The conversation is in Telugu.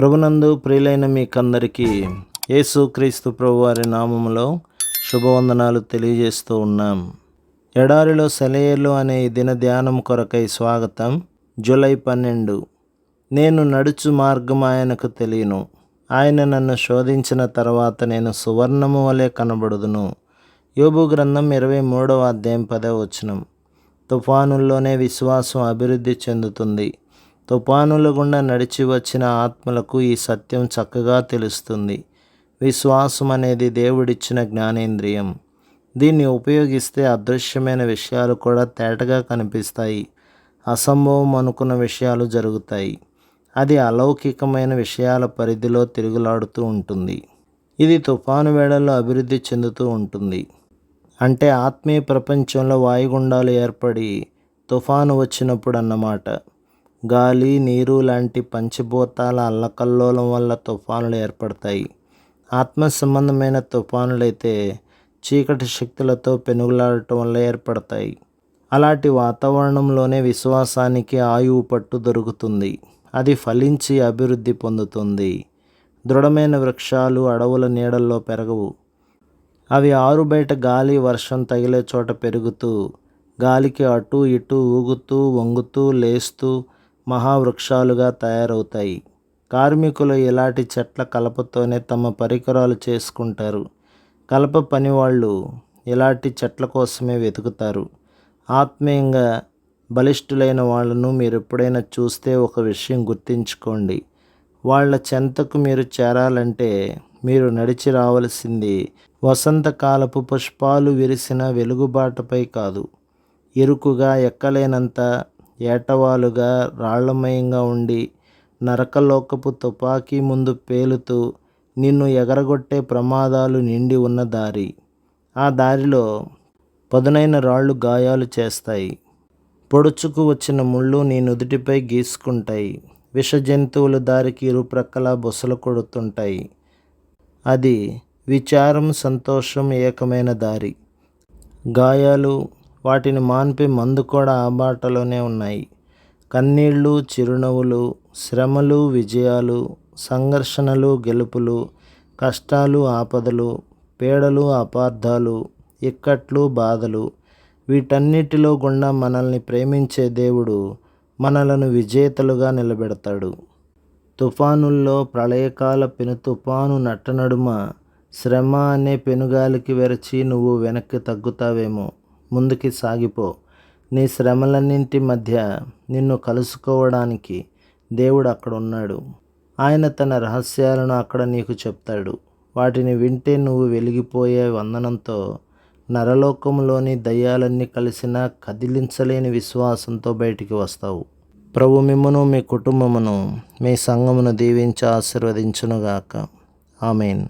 ప్రభునందు ప్రియులైన మీకందరికీ యేసుక్రీస్తు ప్రభు వారి నామములో శుభవందనాలు తెలియజేస్తూ ఉన్నాం. ఎడారిలో సెలయేర్లు అనే దిన ధ్యానం కొరకై స్వాగతం జూలై పన్నెండు. నేను నడుచు మార్గం ఆయనకు తెలియను. ఆయన నన్ను శోధించిన తర్వాత నేను సువర్ణము వలె కనబడుదును. యోబు గ్రంథం ఇరవై మూడవ అధ్యాయం పదవ వచనం. తుఫానుల్లోనే విశ్వాసం అభివృద్ధి చెందుతుంది. తుఫానుల గుండా నడిచి వచ్చిన ఆత్మలకు ఈ సత్యం చక్కగా తెలుస్తుంది. విశ్వాసం అనేది దేవుడిచ్చిన జ్ఞానేంద్రియం. దీన్ని ఉపయోగిస్తే అదృశ్యమైన విషయాలు కూడా తేటగా కనిపిస్తాయి. అసంభవం అనుకున్న విషయాలు జరుగుతాయి. అది అలౌకికమైన విషయాల పరిధిలో తిరుగులాడుతూ ఉంటుంది. ఇది తుఫాను వేళల్లో అభివృద్ధి చెందుతూ ఉంటుంది. అంటే ఆత్మీయ ప్రపంచంలో వాయుగుండాలు ఏర్పడి తుఫాను వచ్చినప్పుడు అన్నమాట గాలి నీరు లాంటి పంచభూతాల అల్లకల్లోలం వల్ల తుఫానులు ఏర్పడతాయి. ఆత్మ సంబంధమైన తుఫానులైతే చీకటి శక్తులతో పెనుగులాడటం వల్ల ఏర్పడతాయి. అలాంటి వాతావరణంలోనే విశ్వాసానికి ఆయువు పట్టు దొరుకుతుంది. అది ఫలించి అభివృద్ధి పొందుతుంది. దృఢమైన వృక్షాలు అడవుల నీడల్లో పెరగవు. అవి ఆరు బయట గాలి వర్షం తగిలే చోట పెరుగుతూ గాలికి అటు ఇటు ఊగుతూ వంగుతూ లేస్తూ మహావృక్షాలుగా తయారవుతాయి. కార్మికులు ఇలాంటి చెట్ల కలపతోనే తమ పరికరాలు చేసుకుంటారు. కలప పనివాళ్ళు ఇలాంటి చెట్ల కోసమే వెతుకుతారు. ఆత్మీయంగా బలిష్ఠులైన వాళ్ళను మీరు ఎప్పుడైనా చూస్తే ఒక విషయం గుర్తించుకోండి. వాళ్ళ చెంతకు మీరు చేరాలంటే మీరు నడిచి రావలసింది వసంతకాలపు పుష్పాలు విరిసిన వెలుగుబాటపై కాదు. ఇరుకుగా ఎక్కలేనంత ఏటవాలుగా రాళ్ళమయంగా ఉండి నరకలోకపు తుపాకీ ముందు పేలుతూ నిన్ను ఎగరగొట్టే ప్రమాదాలు నిండి ఉన్న దారి. ఆ దారిలో పదునైన రాళ్ళు గాయాలు చేస్తాయి. పొడుచుకు వచ్చిన ముళ్ళు నీ నుదుటిపై గీసుకుంటాయి. విష జంతువులు దారికి ఇరుప్రక్కల బుసలు కొడుతుంటాయి. అది విచారం సంతోషం ఏకమైన దారి. గాయాలు వాటిని మాన్పే మందు కూడా ఆ బాటలోనే ఉన్నాయి. కన్నీళ్ళు చిరునవ్వులు శ్రమలు విజయాలు సంఘర్షణలు గెలుపులు కష్టాలు ఆపదలు పీడలు అపార్థాలు ఇక్కట్లు బాధలు వీటన్నిటిలో గుండా మనల్ని ప్రేమించే దేవుడు మనలను విజేతలుగా నిలబెడతాడు. తుఫానుల్లో ప్రళయకాల పెను తుఫాను నట్టనడుమ శ్రమ అనే పెనుగాలికి వెరచి నువ్వు వెనక్కి తగ్గుతావేమో. ముందుకి సాగిపో. నీ శ్రమలన్నింటి మధ్య నిన్ను కలుసుకోవడానికి దేవుడు అక్కడ ఉన్నాడు ఆయన తన రహస్యాలను అక్కడ నీకు చెప్తాడు. వాటిని వింటే నువ్వు వెలిగిపోయే వందనంతో నరలోకంలోని దయ్యాలన్నీ కలిసినా కదిలించలేని విశ్వాసంతో బయటికి వస్తావు. ప్రభు మిమ్మను మీ కుటుంబమును మీ సంఘమును దీవించి ఆశీర్వదించునుగాక. ఆమెన్.